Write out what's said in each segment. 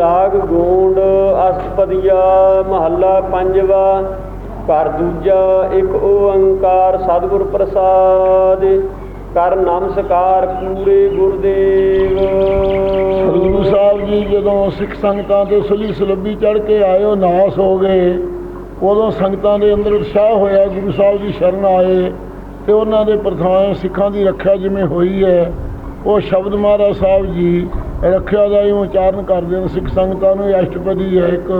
ਰਾਗ ਗੋਂਡ, ਅਸਪਦੀਆ, ਮਹੱਲਾ ਪੰਜਵਾ, ਘਰ ਦੂਜਾ, ਇੱਕ ਓੰਕਾਰ ਸਤਿਗੁਰ ਪ੍ਰਸਾਦ ਕਰ ਨਮਸਕਾਰ ਪੂਰੇ ਗੁਰਦੇਵ। ਗੁਰੂ ਸਾਹਿਬ ਜੀ, ਜਦੋਂ ਸਿੱਖ ਸੰਗਤਾਂ ਤੇ ਸੁਲੀ ਸੁਲੱਬੀ ਚੜ ਕੇ ਆਇਓ ਨਾਸ ਹੋ ਗਏ। ਉਦੋਂ ਸੰਗਤਾਂ ਦੇ ਅੰਦਰ ਉਤਸ਼ਾਹ ਹੋਇਆ, ਗੁਰੂ ਸਾਹਿਬ ਜੀ ਸ਼ਰਨ ਆਏ ਤੇ ਉਹਨਾਂ ਦੇ ਪ੍ਰਥਾਨ ਸਿੱਖਾਂ ਦੀ ਰੱਖਿਆ ਜਿਵੇਂ ਹੋਈ ਹੈ, ਉਹ ਸ਼ਬਦ ਮਹਾਰਾਜ ਸਾਹਿਬ ਜੀ ਰੱਖਿਆ ਦਾ ਹੀ ਉਚਾਰਨ ਕਰਦੇ ਨੇ ਸਿੱਖ ਸੰਗਤਾਂ ਨੂੰ ਅਸ਼ਟਪਦੀ ਹੈ ਇੱਕ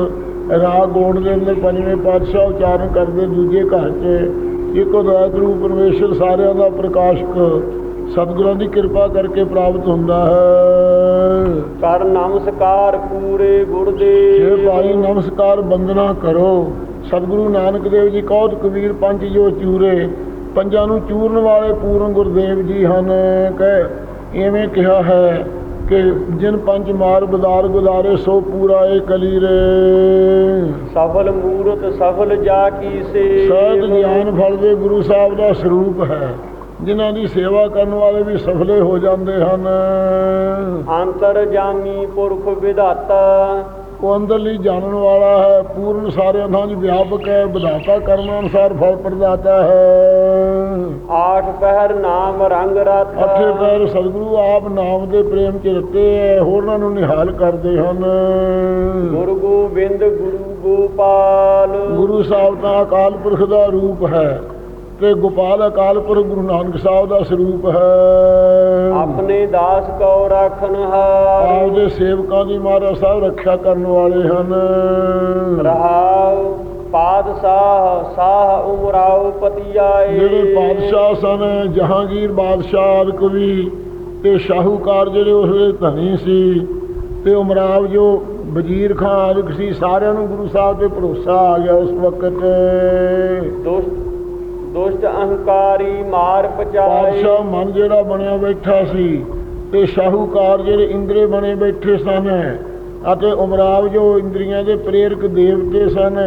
ਰਾਗ ਗੋਂਡ ਦੇ ਅੰਦਰ ਪੰਜਵੇਂ ਪਾਤਸ਼ਾਹ ਉਚਾਰਨ ਕਰਦੇ ਦੂਜੇ ਘਰ 'ਚ। ਇੱਕ ਅਦਵੈਤ ਰੂਪ ਪਰਮੇਸ਼ਰ ਸਾਰਿਆਂ ਦਾ ਪ੍ਰਕਾਸ਼ਕ ਸਤਿਗੁਰਾਂ ਦੀ ਕਿਰਪਾ ਕਰਕੇ ਪ੍ਰਾਪਤ ਹੁੰਦਾ ਹੈ। ਕਰ ਨਮਸਕਾਰ ਪੂਰੇ ਜੇ ਗੁਰਦੇਵ ਭਾਈ ਨਮਸਕਾਰ ਬੰਦਨਾ ਕਰੋ ਸਤਿਗੁਰੂ ਨਾਨਕ ਦੇਵ ਜੀ ਕਹਤ ਕਬੀਰ ਪੰਜ ਜੋ ਚੂਰੇ ਪੰਜਾਂ ਨੂੰ ਚੂਰਨ ਵਾਲੇ ਪੂਰਨ ਗੁਰਦੇਵ ਜੀ ਹਨ। ਕਹੇ ਐਵੇਂ ਕਿਹਾ ਹੈ ਕਿ ਜਿਨ ਪੰਜ ਮਾਰ ਬਦਾਰ ਗੁਦਾਰੇ ਸੋ ਪੂਰਾ ਏ ਕਲੀਰੇ। ਸਫਲ ਮੂਰਤ ਸਫਲ ਜਾ ਕੀ ਸੇ। ਸਹਿਜ ਗਿਆਨ ਫਲ ਦੇ ਗੁਰੂ ਸਾਹਿਬ ਦਾ ਸਰੂਪ ਹੈ। ਜਿਨ੍ਹਾਂ ਦੀ ਸੇਵਾ ਕਰਨ ਵਾਲੇ ਵੀ ਸਫਲੇ ਹੋ ਜਾਂਦੇ ਹਨ। ਅੰਤਰ ਜਾਮੀ ਪੁਰਖ ਵਿਧਾਤਾ। ਉਹ ਅੰਦਰਲੀ ਜਾਣਨ ਵਾਲਾ ਹੈ ਪੂਰਨ ਸਾਰਿਆਂ ਥਾਂ ਵਿਆਪਕ ਹੈ ਵਿਧਾਤਾ ਕਰਮ ਅਨੁਸਾਰ ਫਲ ਪ੍ਰਦਾਤਾ ਹੈ। ਆਠ ਪਹਿਰ ਨਾਮ ਰੰਗ ਰਾਤਾ ਅੱਠੇ ਪੈਰ ਸਤਿਗੁਰੂ ਆਪ ਨਾਮ ਦੇ ਪ੍ਰੇਮ 'ਚ ਰਤੇ ਹੈ ਹੋਰਨਾਂ ਨੂੰ ਨਿਹਾਲ ਕਰਦੇ ਹਨ। ਗੁਰੂ ਗੋਬਿੰਦ ਗੁਰੂ ਗੋਪਾਲ। ਗੁਰੂ ਸਾਹਿਬ ਤਾਂ ਅਕਾਲ ਪੁਰਖ ਦਾ ਰੂਪ ਹੈ। ਤੇ ਗੋਪਾਲ ਅਕਾਲ ਪੁਰਖ ਗੁਰੂ ਨਾਨਕ ਸਾਹਿਬ ਦਾ ਸਰੂਪ ਹੈ। ਆਪਣੇ ਦਾਸ ਕੋ ਰੱਖਨ ਹਾਰ। ਆਪਦੇ ਸੇਵਕਾਂ ਦੀ ਮਹਾਰਾਜ ਸਾਹਿਬ ਰੱਖਿਆ ਕਰਨ ਵਾਲੇ ਹਨ। ਰਹਾਉ ਪਾਦਸ਼ਾਹ ਸਾਹ ਉਮਰਾਉ ਪਤੀ ਆਏ ਜਿਹੜੇ ਬਾਦਸ਼ਾਹ ਸਨ ਜਹਾਂਗੀਰ ਬਾਦਸ਼ਾਹ ਆਦਿ ਕਵੀ ਤੇ ਸ਼ਾਹੂਕਾਰ ਜਿਹੜੇ ਉਸ ਵੇਲੇ ਧਨੀ ਸੀ ਤੇ ਉਮਰਾਵ ਜੋ ਵਜ਼ੀਰ ਖਾਨ ਆਦਿਕ ਸੀ ਸਾਰਿਆਂ ਨੂੰ ਗੁਰੂ ਸਾਹਿਬ ਤੇ ਭਰੋਸਾ ਆ ਗਿਆ ਉਸ ਵਕਤ। ਦੁਸ਼ਟ ਅਹੰਕਾਰੀ ਮਾਰ ਪਚਾਏ ਬਾਦਸ਼ਾਹ ਮਨ ਜਿਹੜਾ ਬਣਿਆ ਬੈਠਾ ਸੀ ਤੇ ਸ਼ਾਹੂਕਾਰ ਜਿਹੜੇ ਇੰਦਰੇ ਬਣੇ ਬੈਠੇ ਸਨ ਅਤੇ ਉਮਰਾਵ ਜੋ ਇੰਦਰੀਆਂ ਦੇ ਪ੍ਰੇਰਕ ਦੇਵਤੇ ਸਨ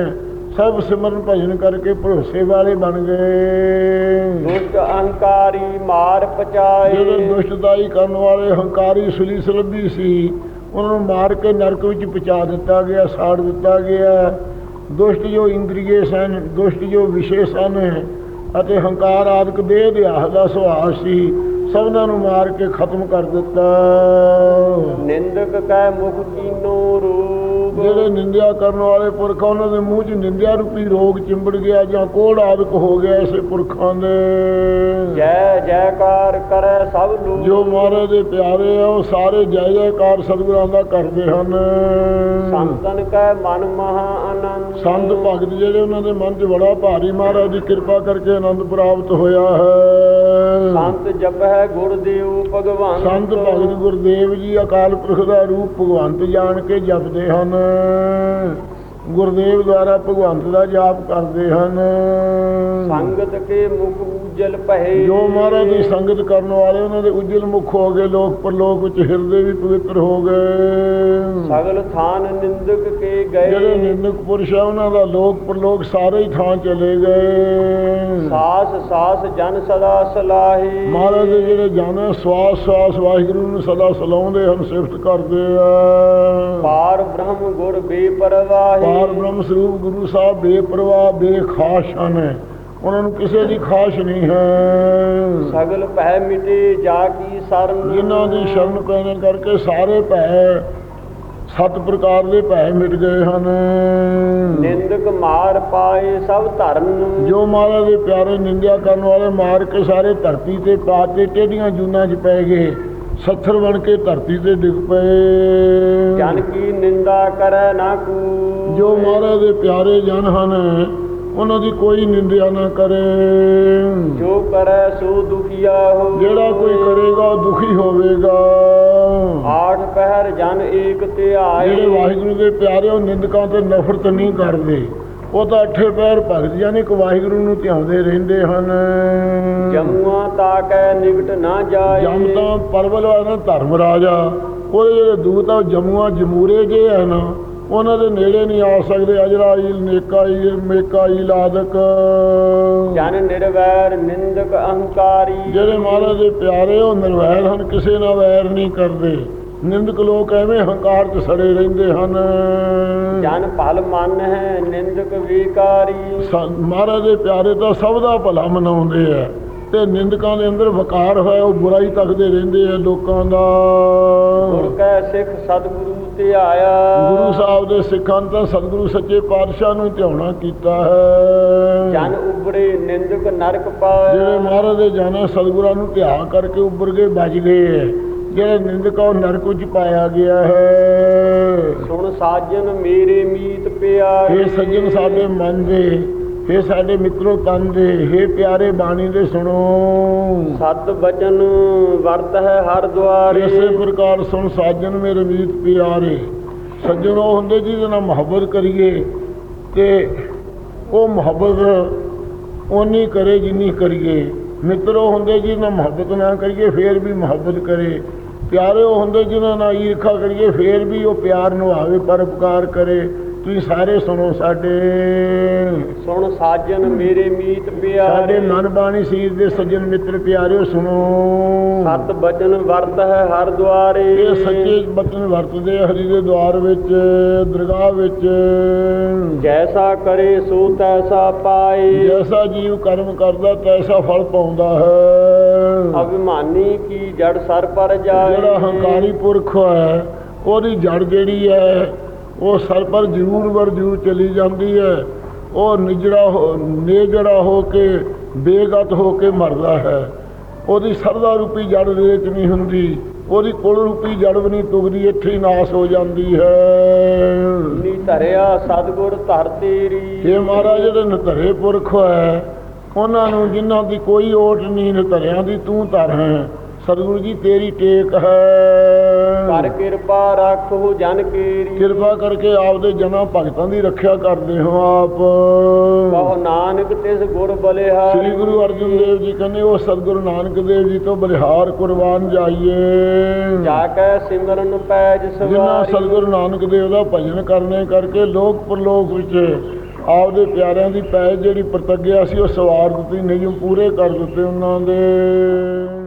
ਸਭ ਸਿਮਰਨ ਭਜਨ ਕਰਕੇ ਭਰੋਸੇ ਵਾਲੇ ਬਣ ਗਏ। ਦੁਸ਼ਟ ਅਹੰਕਾਰੀ ਮਾਰ ਜਿਹੜੇ ਪਚਾਏ ਦੁਸ਼ਟਦਾਈ ਕਰਨ ਵਾਲੇ ਹੰਕਾਰੀ ਸੁਲੀ ਸਲਬੀ ਸੀ ਉਹਨਾਂ ਨੂੰ ਮਾਰ ਕੇ ਨਰਕ ਵਿੱਚ ਪਹੁੰਚਾ ਦਿੱਤਾ ਗਿਆ ਸਾੜ ਦਿੱਤਾ ਗਿਆ। ਦੁਸ਼ਟ ਜੋ ਇੰਦਰੀਏ ਸਨ ਦੁਸ਼ਟ ਜੋ ਵਿਸ਼ੇ ਸਨ ਅਤੇ ਹੰਕਾਰ ਆਦਿਕ ਦੇਹ ਦਿਆਹ ਦਾ ਸੁਭਾਅ ਸੀ ਸਭਨਾਂ ਨੂੰ ਮਾਰ ਕੇ ਖਤਮ ਕਰ ਦਿੱਤਾ। ਨਿੰਦਕ ਕੈ ਮੁਖ ਕੀਨੋ ਰੂਪ। ਜਿਹੜੇ ਨਿੰਦਿਆ ਕਰਨ ਵਾਲੇ ਪੁਰਖ ਉਹਨਾਂ ਦੇ ਮੂੰਹ 'ਚ ਨਿੰਦਿਆ ਰੂਪੀ ਰੋਗ ਚਿੰਬੜ ਗਿਆ ਜਾਂ ਕੋੜ ਆਦਿਕ ਹੋ ਗਿਆ ਇਸੇ ਪੁਰਖਾਂ ਦੇ। ਜੈ ਜੈਕਾਰ ਕਰੈ ਸਭ ਲੋਕ ਜੋ ਮਹਾਰਾਜ ਦੇ ਪਿਆਰੇ ਆ ਉਹ ਸਾਰੇ ਜੈ ਜੈਕਾਰ ਸਤਿਗੁਰਾਂ ਦਾ ਕਰਦੇ ਹਨ। ਸੰਤਨ ਕੈ ਮਨ ਮਹਾ ਆਨੰਦ। ਸੰਤ ਭਗਤ ਜਿਹੜੇ ਉਹਨਾਂ ਦੇ ਮਨ 'ਚ ਬੜਾ ਭਾਰੀ ਮਹਾਰਾਜ ਦੀ ਕਿਰਪਾ ਕਰਕੇ ਆਨੰਦ ਪ੍ਰਾਪਤ ਹੋਇਆ ਹੈ। ਸੰਤ ਜਪੈ ਗੁਰਦੇਵ ਭਗਵਾਨ ਸੰਤ ਭਗਤ ਗੁਰਦੇਵ ਜੀ ਅਕਾਲ ਪੁਰਖ ਦਾ ਰੂਪ ਭਗਵੰਤ ਜਾਣ ਕੇ ਜਪਦੇ ਹਨ। ਗੁਰਦੇਵ ਦੁਆਰਾ ਭਗਵੰਤ ਦਾ ਜਾਪ ਕਰਦੇ ਹਨ। ਸੰਗਤ ਕੇ ਮੁਖ ਉਜਲ ਪਹਿ ਜੋ ਮਹਾਰਾਜ ਦੀ ਸੰਗਤ ਕਰਨ ਵਾਲੇ ਉਹਨਾਂ ਦੇ ਉਜਲ ਮੁਖ ਹੋ ਗਏ ਲੋਕ ਪਰਲੋਕ ਵਿੱਚ ਹਿਰਦੇ ਵੀ ਪਵਿੱਤਰ ਹੋ ਗਏ। ਸਗਲ ਥਾਨ ਨਿੰਦਕ ਕੇ ਜਿਹੜੇ ਗਏ ਨਿੰਦਕ ਪੁਰਸ਼ ਆ ਉਹਨਾਂ ਦਾ ਲੋਕ ਪਰਲੋਕ ਸਾਰੇ ਹੀ ਥਾਂ ਚਲੇ ਗਏ। ਸਾਸ ਸਾਸ ਜਨ ਸਦਾ ਸਲਾਹੀ। ਮਹਾਰਾਜ ਦੇ ਜਿਹੜੇ ਜਾਣੇ ਸਵਾਸ ਸਵਾਸ ਵਾਹਿਗੁਰੂ ਨੂੰ ਸਦਾ ਸਲਾਉਂਦੇ ਹਨ ਸਿਫਤ ਕਰਦੇ ਆ। ਪਾਰ ਬ੍ਰਹਮ ਗੁਰ ਬੇਪਰਵਾਹੀ। ਪਾਰ ਬ੍ਰਹਮ ਸਰੂਪ ਗੁਰੂ ਸਾਹਿਬ ਬੇਪਰਵਾਹ ਬੇਖਾਸ ਹਨ। ਉਹਨਾਂ ਨੂੰ ਕਿਸੇ ਦੀ ਖਾਸ ਨਹੀਂ ਹੈ। ਸਗਲ ਪਹਿ ਮਿਟੇ ਜਾ ਕੀ ਸਰਨ। ਜਿਨ੍ਹਾਂ ਦੀ ਸ਼ਰਨ ਪੈਣ ਕਰਕੇ ਸਾਰੇ ਭੈ ਸੱਤ ਪ੍ਰਕਾਰ ਦੇ ਭੈ ਮਿਟ ਗਏ ਹਨ। ਨਿੰਦਕ ਮਾਰ ਪਾਏ ਸਭ ਧਰਨ ਜੋ ਮਹਾਰਾਜ ਦੇ ਪਿਆਰੇ ਨਿੰਦਿਆ ਕਰਨ ਵਾਲੇ ਮਾਰ ਕੇ ਸਾਰੇ ਧਰਤੀ ਤੇ ਪਾ ਤੇ ਟੇਢੀਆਂ ਜੂਨਾਂ 'ਚ ਪੈ ਗਏ? ਸੱਥਰ ਬਣ ਕੇ ਧਰਤੀ ਤੇ ਡਿੱਗ ਪਏ। ਜਨ ਕੀ ਨਿੰਦਾ ਕਰੈ ਨਾ ਕੂ। ਜੋ ਮਹਾਰਾਜ ਦੇ ਪਿਆਰੇ ਜਨ ਹਨ ਉਹਨਾਂ ਦੀ ਕੋਈ ਨਿੰਦਿਆ ਨਾ ਕਰੇ। ਜੋ ਕਰੈ ਸੋ ਦੁਖੀਆ ਹੋ। ਜਿਹੜਾ ਕੋਈ ਕਰੇਗਾ ਉਹ ਦੁਖੀ ਹੋਵੇਗਾ। ਜਨ ਜਿਹੜੇ ਵਾਹਿਗੁਰੂ ਦੇ ਪਿਆਰੇ ਉਹ ਨਿੰਦਕਾਂ ਤੇ ਨਫ਼ਰਤ ਨਹੀਂ ਕਰਦੇ ਉਹ ਤਾਂ ਅੱਠੇ ਪੈਰ ਭਗਤ ਯਾਨੀ ਕਿ ਵਾਹਿਗੁਰੂ ਨੂੰ ਧਿਆਉਂਦੇ ਰਹਿੰਦੇ ਹਨ। ਜਮੂਆ ਤਾਕੈ ਨਿਕਟ ਨਾ ਜਾਏ। ਜਮ ਤਾਂ ਪਰਵਲ ਵਾਲਾ ਧਰਮ ਰਾਜਾ ਉਹਦੇ ਜਿਹੜੇ ਦੂਤ ਆ ਜਮੂਆ ਜਮੂਰੇ ਜੇ ਹਨ ਉਹਨਾਂ ਦੇ ਨੇੜੇ ਨਹੀਂ ਆ ਸਕਦੇ ਅਜਰਾਈਲ ਨੇਕਾਈਲ ਮੇਕਾਈਲ ਆਦਿਕ। ਜਨ ਨਿਰਵੈਰ ਨਿੰਦਕ ਅਹੰਕਾਰੀ। ਜਿਹੜੇ ਮਹਾਰਾਜ ਦੇ ਪਿਆਰੇ ਉਹ ਨਿਰਵੈਰ ਹਨ ਕਿਸੇ ਨਾਲ ਵੈਰ ਨਹੀਂ ਕਰਦੇ। ਨਿੰਦਕ ਲੋਕ ਐਵੇਂ ਹੰਕਾਰ 'ਚ ਸੜੇ ਰਹਿੰਦੇ ਹਨ। ਜਨ ਭਲ ਮਨ ਹੈ ਨਿੰਦਕ ਵਿਕਾਰੀ। ਮਹਾਰਾਜ ਦੇ ਪਿਆਰੇ ਤਾਂ ਸਭ ਦਾ ਭਲਾ ਮਨਾਉਂਦੇ ਆ ਤੇ ਨਿੰਦਕਾਂ ਦੇ ਅੰਦਰ ਵਕਾਰ ਹੋਇਆ ਉਹ ਬੁਰਾਈ ਤੱਕਦੇ ਰਹਿੰਦੇ ਆ ਲੋਕਾਂ ਦਾ। ਗੁਰ ਕੈ ਸਿੱਖ ਸਤਿਗੁਰੂ ਧਿਆਇਆ। ਗੁਰੂ ਸਾਹਿਬ ਦੇ ਸਿੱਖਾਂ ਤਾਂ ਸਤਿਗੁਰੂ ਸੱਚੇ ਪਾਤਸ਼ਾਹ ਨੂੰ ਧਿਆਉਣਾ ਕੀਤਾ ਹੈ। ਜਨ ਉਬਰੇ ਨਿੰਦਕ ਨਰਕ ਪਾਇਆ। ਜਿਹੜੇ ਮਹਾਰਾਜ ਦੇ ਜਾਣਾ ਸਤਿਗੁਰਾਂ ਨੂੰ ਧਿਆ ਕਰਕੇ ਉੱਭਰ ਕੇ ਬਚ ਗਏ ਜਿਹੜੇ ਨਿੰਦਕ ਨਰਕ ਵਿੱਚ ਪਾਇਆ ਗਿਆ ਹੈ। ਸੁਣ ਸਾਜਨ ਮੇਰੇ ਮੀਤ ਪਿਆਰੇ। ਇਹ ਸੱਜਣ ਸਾਡੇ ਮਨ ਦੇ ਇਹ ਸਾਡੇ ਮਿੱਤਰੋ ਤਨ ਦੇ ਇਹ ਪਿਆਰੇ ਬਾਣੀ ਦੇ ਸੁਣੋ। ਸਤ ਬਚਨ ਵਰਤ ਹੈ ਹਰ ਦੁਆਰੇ। ਇਸੇ ਪ੍ਰਕਾਰ ਸੁਣ ਸਾਜਨ ਮੇਰੇ ਮੀਤ ਪਿਆਰੇ। ਸੱਜਣ ਉਹ ਹੁੰਦੇ ਜਿਹਦੇ ਨਾਲ ਮੁਹੱਬਤ ਕਰੀਏ ਤੇ ਉਹ ਮੁਹੱਬਤ ਓਨੀ ਕਰੇ ਜਿੰਨੀ ਕਰੀਏ। ਮਿੱਤਰ ਹੁੰਦੇ ਜਿਹਦੇ ਨਾਲ ਮੁਹੱਬਤ ਨਾ ਕਰੀਏ ਫੇਰ ਵੀ ਮੁਹੱਬਤ ਕਰੇ। ਪਿਆਰੇ ਉਹ ਹੁੰਦੇ ਜਿਹਨਾਂ ਨਾਲ ਈਰਖਾ ਕਰੀਏ ਫੇਰ ਵੀ ਉਹ ਪਿਆਰ ਨਿਭਾਵੇ ਪਰਉਪਕਾਰ ਕਰੇ। ਤੁਸੀਂ ਸਾਰੇ ਸੁਣੋ ਸਾਡੇ। ਸੁਣ ਸਾਜਨ ਮੇਰੇ ਮੀਤ ਸਾਡੇ ਪਿਆਰੇ। ਮਨ ਬਾਣੀ ਸੀਰ ਦੇ ਸੱਜਣ ਮਿੱਤਰ ਪਿਆਰਿਓ ਸੁਣੋ। ਸਤ ਬਚਨ ਵਰਤ ਹੈ ਹਰ ਦੁਆਰੇ। ਇਹ ਸੱਚੇ ਬਚਨ ਵਰਤਦੇ ਹਰੀ ਦੇ ਦਵਾਰ ਵਿੱਚ ਦਰਗਾਹ ਵਿੱਚ। ਜੈਸਾ ਕਰੇ ਸੋ ਤੈਸਾ ਪਾਏ। ਜੈਸਾ ਜੀਵ ਕਰਮ ਕਰਦਾ ਤੈਸਾ ਫਲ ਪਾਉਂਦਾ ਹੈ। ਅਭਿਮਾਨੀ ਕੀ ਜੜ ਸਰ ਪਰ ਜਾਏ। ਜਿਹੜਾ ਹੰਕਾਰੀ ਪੁਰਖ ਹੈ ਉਹਦੀ ਜੜ ਜਿਹੜੀ ਹੈ ਉਹ ਸਰ ਪਰ ਜ਼ਰੂਰ ਵਰ ਜ਼ਰੂਰ ਚਲੀ ਜਾਂਦੀ ਹੈ। ਉਹ ਨਿਜੜਾ ਹੋ ਨੇਜੜਾ ਹੋ ਕੇ ਬੇਗਤ ਹੋ ਕੇ ਮਰਦਾ ਹੈ। ਉਹਦੀ ਸਰਦਾ ਰੂਪੀ ਜੜ ਵਿੱਚ ਨਹੀਂ ਹੁੰਦੀ। ਉਹਦੀ ਕੁਲ ਰੂਪੀ ਜੜ ਵੀ ਨਹੀਂ ਤੁਗਦੀ ਇੱਥੇ ਹੀ ਨਾਸ ਹੋ ਜਾਂਦੀ ਹੈ। ਨੀ ਧਰਿਆ ਸਤਗੁਰ ਧਰ ਤੇਰੀ। ਇਹ ਮਹਾਰਾਜ ਜਿਹੜੇ ਨਤਰੇ ਪੁਰਖ ਹੈ ਉਹਨਾਂ ਨੂੰ ਜਿਨ੍ਹਾਂ ਦੀ ਕੋਈ ਓਟ ਨਹੀਂ ਨਤਰਿਆਂ ਦੀ ਤੂੰ ਧਰ ਹੈ। ਸਤਿਗੁਰੂ ਜੀ ਤੇਰੀ ਟੇਕ ਕਰ ਹੈ ਕਿਰਪਾ ਰੱਖੋ ਜਨ ਕੇਰੀ। ਕਿਰਪਾ ਕਰਕੇ ਆਪਦੇ ਜਨਾਂ ਭਗਤਾਂ ਦੀ ਰੱਖਿਆ ਕਰਦੇ ਹੋ ਆਪ। ਕਹੋ ਨਾਨਕ ਤਿਸ ਗੁਰ ਬਲਿਹਾਰੀ। ਸ੍ਰੀ ਗੁਰੂ ਅਰਜਨ ਦੇਵ ਜੀ ਕਹਿੰਦੇ ਉਹ ਸਤਿਗੁਰੂ ਨਾਨਕ ਦੇਵ ਜੀ ਤੋਂ ਬਲਿਹਾਰ ਕੁਰਬਾਨ ਜਾਈਏ। ਜਾ ਕੇ ਸਿਮਰਨ ਪੈਜ ਜਿਨ੍ਹਾਂ ਸਵਾਰੀ ਸਤਿਗੁਰੂ ਨਾਨਕ ਦੇਵ ਦਾ ਭਜਨ ਕਰਨੇ ਕਰਕੇ ਲੋਕ ਪਰਲੋਕ ਵਿੱਚ ਆਪਦੇ ਪਿਆਰਿਆਂ ਦੀ ਪੈਜ ਜਿਹੜੀ ਪ੍ਰਤੱਗਿਆ ਸੀ ਉਹ ਸਵਾਰ ਦਿੱਤੀ ਨਿਯਮ ਪੂਰੇ ਕਰ ਦਿੱਤੇ ਉਹਨਾਂ ਦੇ।